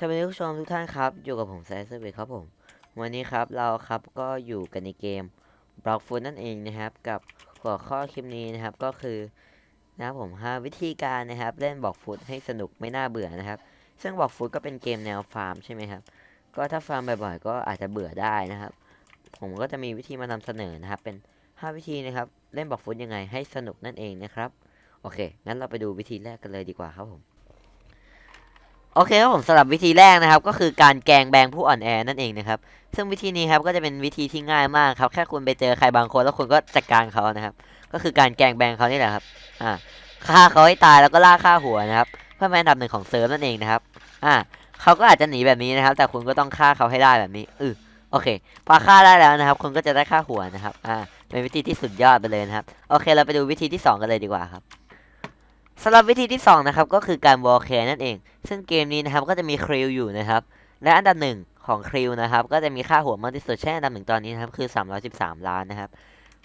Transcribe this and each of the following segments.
สวัสดีผู้ชมทุกท่านครับ อยู่กับผมแซเซอร์เวครับผม วันนี้ครับเราครับก็อยู่กันในเกม Block Food นั่นเองนะครับ กับหัวข้อคลิปนี้นะครับก็คือนะครับผมห้าวิธีการนะครับ เล่นบล็อกฟุตให้สนุกไม่น่าเบื่อนะครับ ซึ่งบล็อกฟุตก็เป็นเกมแนวฟาร์มใช่ไหมครับ ก็ถ้าฟาร์มบ่อยๆก็อาจจะเบื่อได้นะครับ ผมก็จะมีวิธีมานำเสนอนะครับ เป็น 5 วิธีนะครับ เล่นบล็อกฟุตยังไงให้สนุกนั่นเองนะครับ โอเค งั้นเราไปดูวิธีแรกกันเลยดีกว่าครับผม โอเคครับผมสำหรับวิธีแรกนะครับ ก็คือการแกงแบงผู้อ่อนแอนั่นเองนะครับ ซึ่งวิธีนี้ครับก็จะเป็นวิธีที่ง่ายมากครับแค่คุณไปเจอใครบางคนแล้วคุณก็จัดการเขานะครับ ก็คือการแกงแบงเขานี่แหละครับอ่าฆ่าเขาให้ตายแล้วก็ล่าฆ่าหัวนะครับ เพื่อเป็นดับหนึ่งของเซิร์ฟนั่นเองนะครับอ่าเขาก็อาจจะหนีแบบนี้นะครับ แต่คุณก็ต้องฆ่าเขาให้ได้แบบนี้อือโอเค พอฆ่าได้แล้วนะครับ คุณก็จะได้ฆ่าหัวนะครับอ่าเป็นวิธีที่สุดยอดไปเลยนะครับโอเค เราไปดูวิธีที่สองกันเลยดีกว่าครับสำหรับวิธีที่2นะครับก็คือการวอลแคร์นั่นเอง ซึ่งเกมนี้นะครับก็จะมีคริวอยู่นะครับ และอันดับหนึ่งของคริวนะครับ ก็จะมีค่าหัวมากที่สุดเช่นอันดับหนึ่งตอนนี้นะครับคือ 313 ล้านนะครับ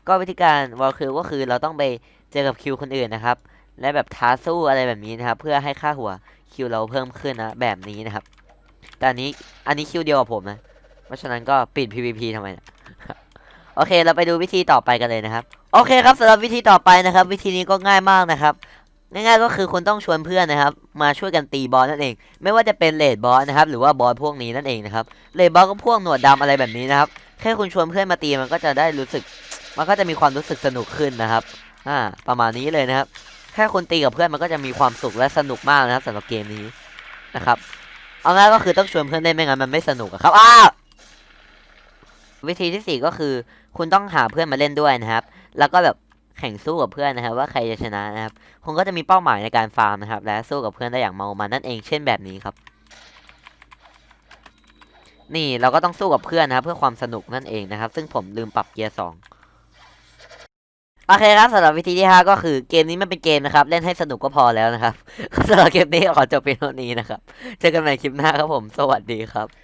ก็วิธีการวอลคิวก็คือเราต้องไปเจอกับคิวคนอื่นนะครับ และแบบท้าสู้อะไรแบบนี้นะครับ เพื่อให้ค่าหัวคิวเราเพิ่มขึ้นนะแบบนี้นะครับ แต่อันนี้อันนี้คิวเดียวกับผมนะ เพราะฉะนั้นก็ปิด PVP ทำไมนะโอเค เราไปดูวิธีต่อไปกันเลยนะครับ โอเคครับสำหรับวิธีต่อไปนะครับ วิธีนี้ก็ง่ายมากนะครับ ง่ายๆก็คือคุณต้องชวนเพื่อนนะครับ มาช่วยกันตีบอสนั่นเอง ไม่ว่าจะเป็นเลดบอสนะครับ หรือว่าบอสพวกนี้นั่นเองนะครับเลดบอสก็พวกหนวดดำอะไรแบบนี้นะครับ แค่คุณชวนเพื่อนมาตีมันก็จะได้รู้สึก มันก็จะมีความรู้สึกสนุกขึ้นนะครับอ่าประมาณนี้เลยนะครับ แค่คุณตีกับเพื่อนมันก็จะมีความสุขและสนุกมากนะครับสำหรับเกมนี้นะครับ เอาง่ายก็คือต้องชวนเพื่อนเล่นไม่งั้นมันไม่สนุกอะครับอ้าววิธีที่สี่ก็คือ คุณต้องหาเพื่อนมาเล่นด้วยนะครับ แล้วก็แบบ แข่งสู้กับเพื่อนนะครับ ว่าใครจะชนะนะครับคุณก็จะมีเป้าหมายในการฟาร์มนะครับ และสู้กับเพื่อนได้อย่างเมามันนั่นเองเช่นแบบนี้ครับ นี่เราก็ต้องสู้กับเพื่อนนะครับ เพื่อความสนุกนั่นเองนะครับ ซึ่งผมลืมปรับเกียร์สองโอเคครับสำหรับวิธีที่ห้าก็คือเกมนี้มันเป็นเกมนะครับ เล่นให้สนุกก็พอแล้วนะครับสำหรับเกมนี้ขอจบเพียงเท่านี้นะครับ เจอกันใหม่คลิปหน้าครับผม สวัสดีครับ